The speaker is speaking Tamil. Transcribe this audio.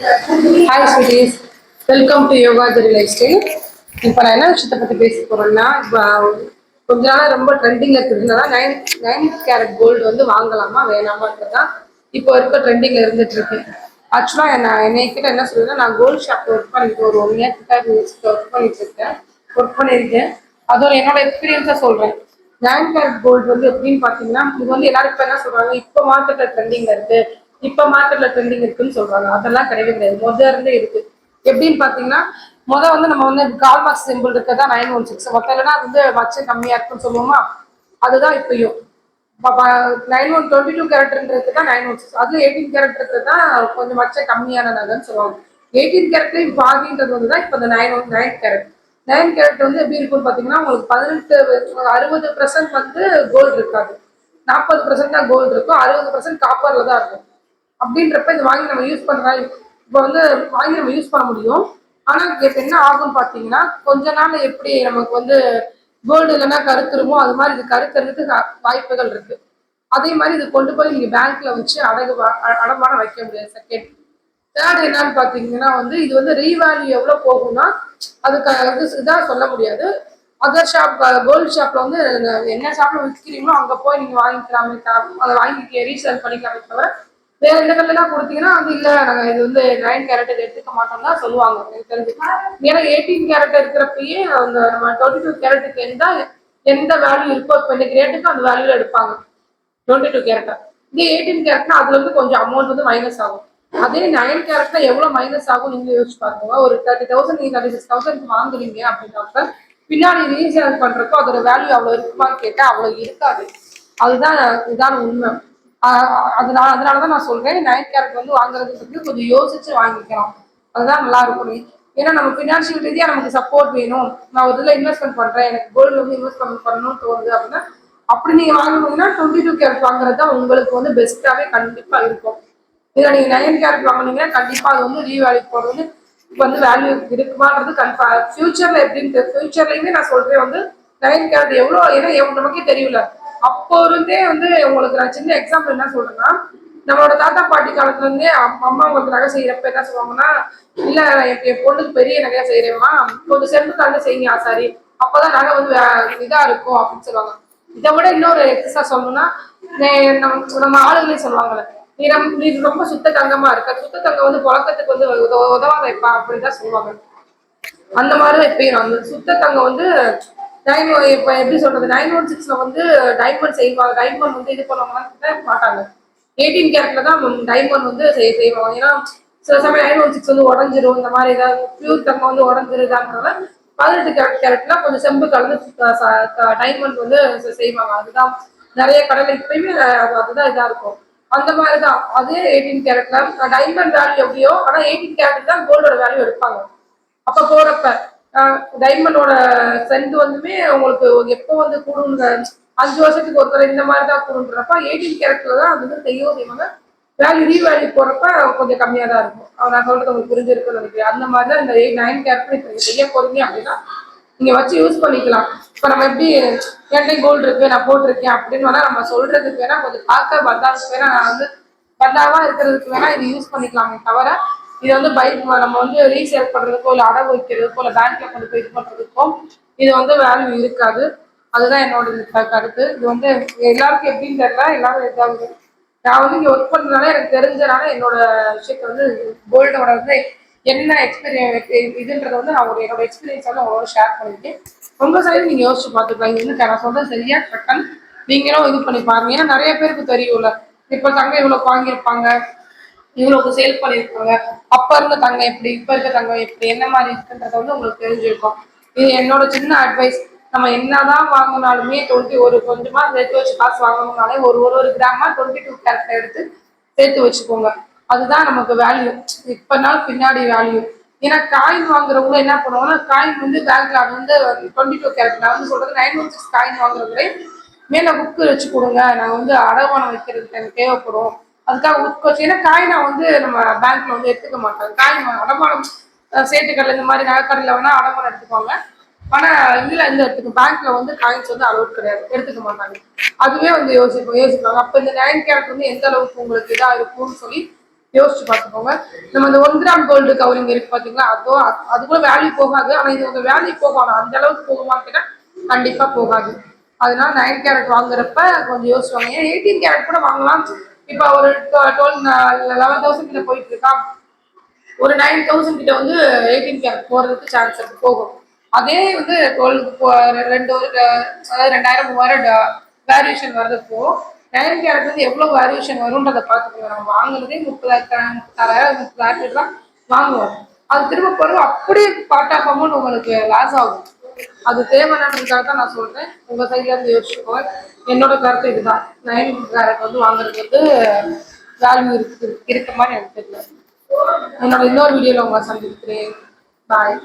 Hi sweeties welcome to yoga Jerry lifestyle இப்போ நான் என்ன விஷயத்தை பற்றி பேச போகிறேன்னா இப்போ கொஞ்ச நாளாக ரொம்ப ட்ரெண்டிங்கில் இருக்கிறதுனால நைன் நைன் கேரட் கோல்டு வந்து வாங்கலாமா வேணாமான்றது தான் இப்போ இருக்க ட்ரெண்டிங்கில் இருந்துட்டு இருக்கு. ஆக்சுவலாக நான் என்னைக்கிட்ட என்ன சொல்லுவேன்னா நான் கோல்டு ஷாப்பில் ஒர்க் பண்ணிட்டு ஒரு ஒன் இயர் கிட்ட ஒர்க் பண்ணிட்டு இருக்கேன். ஒர்க் பண்ணியிருக்கேன் அதோட என்னோட எக்ஸ்பீரியன்ஸாக சொல்கிறேன் நைன் கேரட் கோல்டு வந்து எப்படின்னு பார்த்தீங்கன்னா இது வந்து எல்லாருக்கும் இப்போ என்ன சொல்கிறாங்க இப்போ மார்க்கெட்டில் ட்ரெண்டிங்கில் இருக்குது இப்போ மார்க்கெட்ல ட்ரெண்டிங் இருக்குன்னு சொல்றாங்க. அதெல்லாம் கிடையவே கிடையாது. முதல்ல இருந்தே இருக்கு. எப்படின்னு பாத்தீங்கன்னா முத வந்து நம்ம வந்து கால் மார்க்ஸ் சிம்பிள் இருக்கதா நைன் ஒன் சிக்ஸ் மொத்தம் இல்லைன்னா அது வந்து மச்சம் கம்மியா இருக்குன்னு சொல்லுவோமா? அதுதான் இப்பயும். நைன் ஒன் டுவெண்ட்டி டூ கேரக்டர்ன்றது தான் நைன் ஒன் சிக்ஸ் அதுல எயிட்டீன் கேரக்டர் தான் கொஞ்சம் மச்சம் கம்மியான நகைன்னு சொல்லுவாங்க. எயிட்டீன் கேரக்டர் பாதின்றது வந்து தான் இப்போ இந்த nine one nine character nine carat வந்து எப்படி இருக்கும்னு பாத்தீங்கன்னா உங்களுக்கு பதினெட்டு அறுபது பர்சன்ட் வந்து கோல்டு இருக்காது. நாற்பது பர்சன்ட் தான் கோல்டு இருக்கும். அறுபது பர்சன்ட் காப்பர்ல தான் இருக்கும். அப்படின்றப்ப இது வாங்கி நம்ம யூஸ் பண்ணுறா இப்போ வந்து வாங்கி நம்ம யூஸ் பண்ண முடியும். ஆனால் இப்போ என்ன ஆகும்னு பார்த்தீங்கன்னா கொஞ்ச நாள் எப்படி நமக்கு வந்து கோல்டு இல்லைன்னா கருத்துருமோ அது மாதிரி இது கருத்துறதுக்கு வாய்ப்புகள் இருக்கு. அதே மாதிரி இது கொண்டு போய் நீங்கள் பேங்க்ல வச்சு அடகு அடமான அடமானம் வைக்க முடியாது செகண்ட் தேர்ட் என்னன்னு பார்த்தீங்கன்னா வந்து இது வந்து ரீவேல்யூ எவ்வளோ போகும்னா அதுக்கு இது இதாக சொல்ல முடியாது. அதர் ஷாப் கோல்டு ஷாப்ல வந்து என்ன ஷாப்ல விற்கிறீங்களோ அங்கே போய் நீங்கள் வாங்கிக்கலாமே அதை வாங்கி ரீசேல் பண்ணிக்கலாமே தவிர வேற இடங்கள்லாம் கொடுத்தீங்கன்னா வந்து இல்ல நாங்க இது வந்து நைன் கேரக்டர் எடுத்துக்க மாட்டோம்னா சொல்லுவாங்க. எனக்கு தெரிஞ்சு. ஏன்னா எயிட்டீன் கேரக்டர் இருக்கிறப்பயே அந்த நம்ம டுவெண்ட்டி டூ கேரக்டருக்கு எந்த எந்த வேல்யூ இருக்கோ இப்போ இந்த கிரேட்டுக்கு அந்த வேல்யூல எடுப்பாங்க. டுவெண்ட்டி டூ கேரக்டர் இதே எயிட்டீன் கேரட்னா அதுல இருந்து கொஞ்சம் அமௌண்ட் வந்து மைனஸ் ஆகும். அதே நைன் கேரக்டர் எவ்வளவு மைனஸ் ஆகும் நீங்க யோசிச்சு பாருங்க. ஒரு தேர்ட்டி தௌசண்ட் நீங்க தேர்ட்டி சிக்ஸ் தௌசண்ட் வாங்குறீங்க அப்படின்னாக்க பின்னாடி ரீசார்ஜ் பண்றப்போ அதோட வேல்யூ அவ்வளவு இருக்குமான்னு கேட்டா அவ்வளவு இருக்காது. அதுதான் இதான உண்மை. அதனால அதனாலதான் நான் சொல்றேன் நைட் கேரட் வந்து வாங்குறதுக்கு கொஞ்சம் யோசிச்சு வாங்கிக்கலாம் அதுதான் நல்லா இருக்கும். ஏன்னா நம்ம ஃபினான்ஷியல் ரீதியாக நமக்கு சப்போர்ட் வேணும். நான் ஒரு இதில் இன்வெஸ்ட்மெண்ட் பண்ணுறேன் எனக்கு கோல்டு வந்து இன்வெஸ்ட்மெண்ட் பண்ணணும்னு தோணுது அப்படின்னா அப்படி நீங்கள் வாங்கினீங்கன்னா டுவெண்ட்டி டூ கேரட் வாங்குறது தான் உங்களுக்கு வந்து பெஸ்ட்டாகவே கண்டிப்பாக இருக்கும். இதில் நீங்கள் நைன் கேரட் வாங்குனீங்கன்னா கண்டிப்பாக அது வந்து ரீவேல்யூ இப்போ வந்து வேல்யூ இருக்குமான்றது கன்ஃபா ஃபியூச்சரில் எப்படின்னு ஃபியூச்சர்லேயுமே நான் சொல்கிறேன் வந்து நைன் கேரட் எவ்வளோ ஏன்னா எவ்வளோ நமக்கே தெரியல. அப்போ இருந்தே வந்து உங்களுக்கு நான் சின்ன எக்ஸாம்பிள் என்ன சொல்றேன்னா நம்மளோட தாத்தா பாட்டி காலத்துல இருந்தே அம்மா உங்களுக்கு நகை செய்யறப்ப என்ன சொல்லுவாங்கன்னா இல்ல என் என் பொண்ணுக்கு பெரிய நகையா செய்யறேம்மா கொஞ்சம் செம்பு கலந்து செய்யுங்க ஆசாரி. அப்பதான் நகை வந்து இதா இருக்கும் அப்படின்னு சொல்லுவாங்க. இதை விட இன்னொரு எக்ஸா சொல்லணும்னா நே- நம்ம நம்ம ஆளுங்களே சொல்லுவாங்கல்ல நீ ரம்- நீ ரொம்ப சுத்த தங்கமா இருக்க. சுத்த தங்கம் வந்து புழக்கத்துக்கு வந்து உதவாத வைப்பா அப்படின்னு தான் சொல்லுவாங்க. அந்த மாதிரி தான் இப்பயும் அந்த சுத்த தங்கம் வந்து நைன் இப்போ எப்படி சொல்றது? நைன் ஒன் சிக்ஸ்ல வந்து டைமண்ட் செய்வாங்க டைமண்ட் வந்து இது பண்ணுவாங்கன்னா மாட்டாங்க. எயிட்டீன் கேரட்ல தான் டைமண்ட் வந்து செய்- செய்வாங்க. ஏன்னா சில சமயம் நைன் ஒன் சிக்ஸ் வந்து உடஞ்சிரும். இந்த மாதிரி ஏதாவது பியூர் தங்கம் வந்து உடஞ்சிருதான்றனால பதினெட்டு கேரட் கேரட்ல கொஞ்சம் செம்பு கலந்து டைமண்ட் வந்து செய்வாங்க. அதுதான் நிறைய கடலை இப்பயுமே அது அதுதான் இதாக இருக்கும். அந்த மாதிரி தான். அதே எயிட்டீன் கேரட்ல டைமண்ட் வேல்யூ எப்படியோ ஆனால் எயிட்டீன் கேரட் தான் கோல்டோட வேல்யூ எடுப்பாங்க. அப்போ போறப்ப டைமண்டோட சென்ட் வந்துமே உங்களுக்கு எப்போ வந்து கூடுங்க அஞ்சு வருஷத்துக்கு ஒருத்தர் இந்த மாதிரி தான் கூடுன்றப்ப எயிட்டீன் கேரட்ல தான் அது வந்து செய்யவும் செய்வாங்க வேல்யூ ரீவேல்யூ போறப்ப கொஞ்சம் கம்மியா தான் இருக்கும். அவன் நான் சொல்றது உங்களுக்கு புரிஞ்சிருக்குன்னு நினைக்கிறேன். அந்த மாதிரி தான் இந்த நைன் கேரக்டர் இப்போ நீங்க செய்ய போகிறீங்க அப்படின்னா நீங்க வச்சு யூஸ் பண்ணிக்கலாம். இப்ப நம்ம எப்படி என்கிட்ட கோல்டு இருக்கு நான் போட்டிருக்கேன் அப்படின்னு வேணா நம்ம சொல்றதுக்கு வேணா கொஞ்சம் பார்க்க பத்தாவுக்கு வேணா நான் வந்து பத்தாவா இருக்கிறதுக்கு வேணா இது யூஸ் பண்ணிக்கலாமே தவிர இது வந்து பைக் நம்ம வந்து ரீசேல் பண்றதுக்கோ இல்லை அடகு வைக்கிறதுக்கோ இல்லை பேங்க்ல கொண்டு போய் இது பண்றதுக்கோ இது வந்து வேல்யூ இருக்காது. அதுதான் என்னோட கருத்து. இது வந்து எல்லாருக்கும் எப்படின்னு தெரியல எல்லாரும் இதாகுது. நான் வந்து இங்கே ஒர்க் பண்ணுறதுனால எனக்கு தெரிஞ்சனால என்னோட விஷயத்தை வந்து கோல்டோட வந்து என்ன எக்ஸ்பீரியன்ஸ் இதுன்றத வந்து நான் ஒரு என்னோட எக்ஸ்பீரியன்ஸை வந்து உங்களோட ஷேர் பண்ணியிருக்கேன் ரொம்ப சைடு நீங்கள் யோசிச்சு பார்த்துக்கலாம். இது வந்து நான் சொல்கிறேன் சரியா கரெக்டாக நீங்களும் இது பண்ணி பாருங்க. ஏன்னா நிறைய பேருக்கு தெரியும்ல. இப்போ தங்க இவ்வளோ வாங்கியிருப்பாங்க. இவ்வளவுக்கு சேல் பண்ணியிருக்காங்க அப்ப இருந்த தங்கம் எப்படி இப்ப இருக்க தங்கம் எப்படி என்ன மாதிரி இருக்குன்றத வந்து உங்களுக்கு தெரிஞ்சிருக்கும். இது என்னோட சின்ன அட்வைஸ் நம்ம என்னதான் வாங்கினாலுமே டுவெண்ட்டி ஒரு கொஞ்சமா சேர்த்து வச்சு காசு வாங்கணும்னாலே ஒரு ஒரு ஒரு கிராமா டுவெண்ட்டி டூ கேரக்டர் எடுத்து சேர்த்து வச்சுக்கோங்க. அதுதான் நமக்கு வேல்யூ இப்பனாலும் பின்னாடி வேல்யூ ஏன்னா காயின் வாங்குறவங்க என்ன பண்ணுவாங்கன்னா காயின் வந்து பேங்க்ல வந்து டுவெண்ட்டி டூ கேரக்டர் நான் வந்து சொல்றது நைன் ஒன் சிக்ஸ் காயின் வாங்குறவங்களே மேல புக்கு வச்சு கொடுங்க. நான் வந்து அடவானம் வைக்கிறதுக்கு எனக்கு தேவைப்படும். அதுக்காக புக் வச்சு ஏன்னா காயினை வந்து நம்ம பேங்க்ல வந்து எடுத்துக்க மாட்டாங்க காயின் அடமானம் சேட்டுக்கடல இந்த மாதிரி நகைக்கடல வேணா அடமானம் எடுத்துக்குவாங்க ஆனா இதுல இந்த எடுத்துக்க பேங்க்ல வந்து காயின்ஸ் வந்து அலோட் கிடையாது. எடுத்துக்க மாட்டாங்க. அதுவே வந்து யோசிப்போம் யோசிப்பாங்க அப்ப இந்த நைன் கேரட் வந்து எந்த அளவுக்கு உங்களுக்கு இதா இருக்கும்னு சொல்லி யோசிச்சு பார்த்துக்கோங்க. நம்ம இந்த ஒன் கிராம் கோல்டு கவரிங் இருக்கு பாத்தீங்களா? அதோ அது- அது கூட வேல்யூ போகாது. ஆனா இது உங்க வேல்யூ போகாது அந்த அளவுக்கு போகுமான்னு கேட்டா கண்டிப்பா போகாது. அதனால நைன் கேரட் வாங்குறப்ப கொஞ்சம் யோசிச்சுவாங்க ஏன் எயிட்டீன் கேரட் கூட வாங்கலாம்? இப்போ ஒரு டுவெல் லெவன் தௌசண்ட் கிட்ட போயிட்டு இருக்கா ஒரு நைன் தௌசண்ட் கிட்ட வந்து எயிட்டீன் கேரட் போறதுக்கு சான்ஸ் இருக்கு போகும். அதே வந்து டுவெல் ரெண்டு அதாவது ரெண்டாயிரம் மூவாயிரம் வேரியேஷன் வர்றதுக்கோ நைன் கேரட் வந்து எவ்வளவு வேரியேஷன் வரும்ன்றதை பார்த்துக்கோங்க நம்ம வாங்குறதே முப்பதாயிரம் முப்பதாயிரம் முப்பதாயிரத்துக்கு தான் வாங்குவோம். அது திரும்ப பிறகு அப்படியே பார்ட் ஆஃப் அமௌண்ட் உங்களுக்கு லாஸ் ஆகும். அது தேவைன்றதுக்காக தான் நான் சொல்றேன். உங்க சைட்ல இருந்து யோசிச்சுக்கோங்க. என்னோட கருத்து இதுதான். நைன் கேரட் வந்து வாங்குறது வந்து வேல்யூ இருக்கு இருக்க மாதிரி எனக்கு தெரியல. என்னோட இன்னொரு வீடியோல உங்களை சந்திக்கிறேன். பாய்